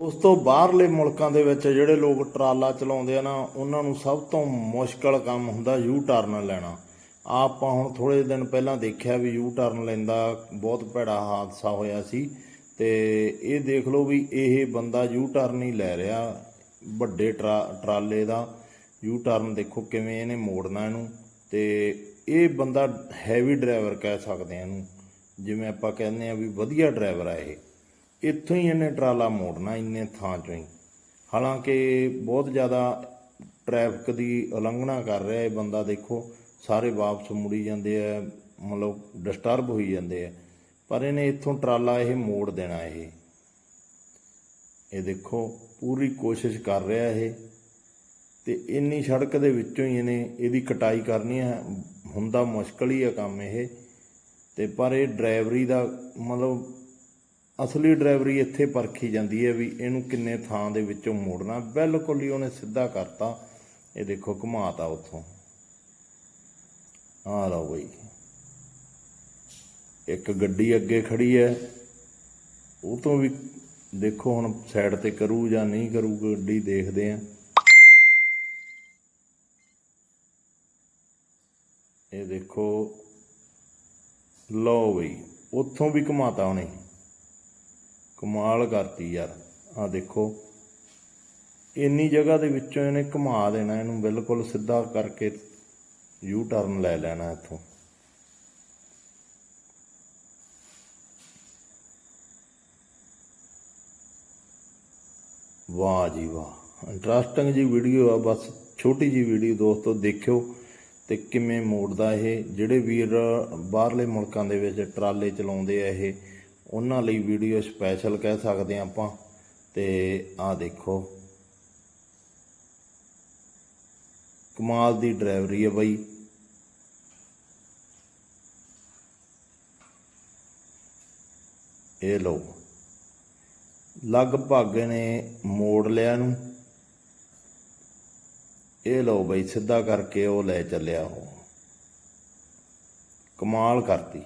ਉਸ ਤੋਂ ਬਾਹਰਲੇ ਮੁਲਕਾਂ ਦੇ ਵਿੱਚ ਜਿਹੜੇ ਲੋਕ ਟਰਾਲਾ ਚਲਾਉਂਦੇ ਆ ਨਾ, ਉਹਨਾਂ ਨੂੰ ਸਭ ਤੋਂ ਮੁਸ਼ਕਲ ਕੰਮ ਹੁੰਦਾ ਯੂ ਟਰਨ ਲੈਣਾ। ਆਪਾਂ ਹੁਣ ਥੋੜੇ ਦਿਨ ਪਹਿਲਾਂ ਦੇਖਿਆ ਵੀ ਯੂ ਟਰਨ ਲੈਂਦਾ ਬਹੁਤ ਭੈੜਾ ਹਾਦਸਾ ਹੋਇਆ ਸੀ ਤੇ ਇਹ ਦੇਖ ਲਓ ਵੀ ਇਹ ਬੰਦਾ ਯੂ ਟਰਨ ਹੀ ਲੈ ਰਿਹਾ ਵੱਡੇ ਟਰਾ- ਟਰਾਲੇ ਦਾ। ਯੂ ਟਰਨ ਦੇਖੋ ਕਿਵੇਂ ਇਹਨੇ ਮੋੜਨਾ ਇਹਨੂੰ ਤੇ ਇਹ ਬੰਦਾ ਹੈਵੀ ਡਰਾਈਵਰ ਕਹਿ ਸਕਦੇ ਆ ਇਹਨੂੰ। ਜਿਵੇਂ ਆਪਾਂ ਕਹਿੰਦੇ ਆ ਵੀ ਵਧੀਆ ਡਰਾਈਵਰ ਆ ਇਹ। ਇੱਥੋਂ ਹੀ ਇਹਨੇ ਟਰਾਲਾ ਮੋੜਨਾ, ਇੰਨੇ ਥਾਂ ਚੋਂ ਹੀ। ਹਾਲਾਂਕਿ ਬਹੁਤ ਜ਼ਿਆਦਾ ਟ੍ਰੈਫਿਕ ਦੀ ਉਲੰਘਣਾ ਕਰ ਰਿਹਾ ਇਹ ਬੰਦਾ, ਦੇਖੋ, ਸਾਰੇ ਵਾਪਸ ਮੁੜੀ ਜਾਂਦੇ ਆ, ਮਤਲਬ ਡਿਸਟਰਬ ਹੋਈ ਜਾਂਦੇ ਆ। ਪਰ ਇਹਨੇ ਇੱਥੋਂ ਟਰਾਲਾ ਇਹ ਮੋੜ ਦੇਣਾ ਇਹ। ਇਹ ਦੇਖੋ, ਪੂਰੀ ਕੋਸ਼ਿਸ਼ ਕਰ ਰਿਹਾ ਇਹ। ਤੇ ਇੰਨੀ ਸੜਕ ਦੇ ਵਿੱਚੋਂ ਹੀ ਇਹਨੇ ਇਹਦੀ ਕਟਾਈ ਕਰਨੀ ਹੈ ਹੁੰਦਾ ਮੁਸ਼ਕਲ ਹੀ ਆ ਕੰਮ ਇਹ। ਤੇ ਪਰ ਇਹ ਡਰਾਈਵਰੀ ਦਾ ਮਤਲਬ ਅਸਲੀ ਡਰਾਈਵਰੀ ਇੱਥੇ ਪਰਖੀ ਜਾਂਦੀ ਹੈ ਵੀ ਇਹਨੂੰ ਕਿੰਨੇ ਥਾਂ ਦੇ ਵਿੱਚੋਂ ਮੋੜਨਾ। ਬਿਲਕੁਲ ਹੀ ਉਹਨੇ ਸਿੱਧਾ ਕਰਤਾ। ਇਹ ਦੇਖੋ, ਘੁਮਾਤਾ ਉੱਥੋਂ। ਆ ਲਓ ਬਈ। ਇੱਕ ਗੱਡੀ ਅੱਗੇ ਖੜੀ ਹੈ। ਉਹ ਤੋਂ ਵੀ ਦੇਖੋ ਹੁਣ ਸਾਈਡ ਤੇ ਕਰੂ ਜਾਂ ਨਹੀਂ ਕਰੂ, ਗੱਡੀ ਦੇਖਦੇ ਆ ਇਹ ਦੇਖੋ, ਲਓ ਬਈ, ਉੱਥੋਂ ਵੀ ਘੁਮਾਤਾ ਉਹਨੇ। ਕਮਾਲ ਕਰਤੀ ਯਾਰ। ਆ ਦੇਖੋ। ਇੰਨੀ ਜਗ੍ਹਾ ਦੇ ਵਿੱਚੋਂ ਇਹਨੇ ਘੁਮਾ ਦੇਣਾ, ਇਹਨੂੰ ਬਿਲਕੁਲ ਸਿੱਧਾ ਕਰਕੇ ਯੂ ਟਰਨ ਲੈ ਲੈਣਾ ਇੱਥੋਂ। ਵਾਹ ਜੀ ਵਾਹ। ਇੰਟਰਸਟਿੰਗ ਜੀ ਵੀਡੀਓ ਆ, ਬਸ ਛੋਟੀ ਜੀ ਵੀਡੀਓ ਦੋਸਤੋ, ਦੇਖਿਓ ਤੇ ਕਿਵੇਂ ਮੋੜਦਾ ਇਹ। ਜਿਹੜੇ ਵੀਰ ਬਾਹਰਲੇ ਮੁਲਕਾਂ ਦੇ ਵਿੱਚ ਟਰਾਲੇ ਚਲਾਉਂਦੇ ਆ ਇਹ ਉਹਨਾਂ ਲਈ ਵੀਡੀਓ ਸਪੈਸ਼ਲ ਕਹਿ ਸਕਦੇ ਆ ਆਪਾਂ, ਤੇ ਆਹ ਦੇਖੋ। ਕਮਾਲ ਦੀ ਡਰਾਈਵਰੀ ਹੈ ਬਾਈ। ਇਹ ਲਓ, ਲਗਭਗ ਨੇ ਮੋੜ ਲਿਆ ਨੂੰ ਇਹ ਲਓ ਬਈ, ਸਿੱਧਾ ਕਰਕੇ ਉਹ ਲੈ ਚੱਲਿਆ ਉਹ। ਕਮਾਲ ਕਰਤੀ।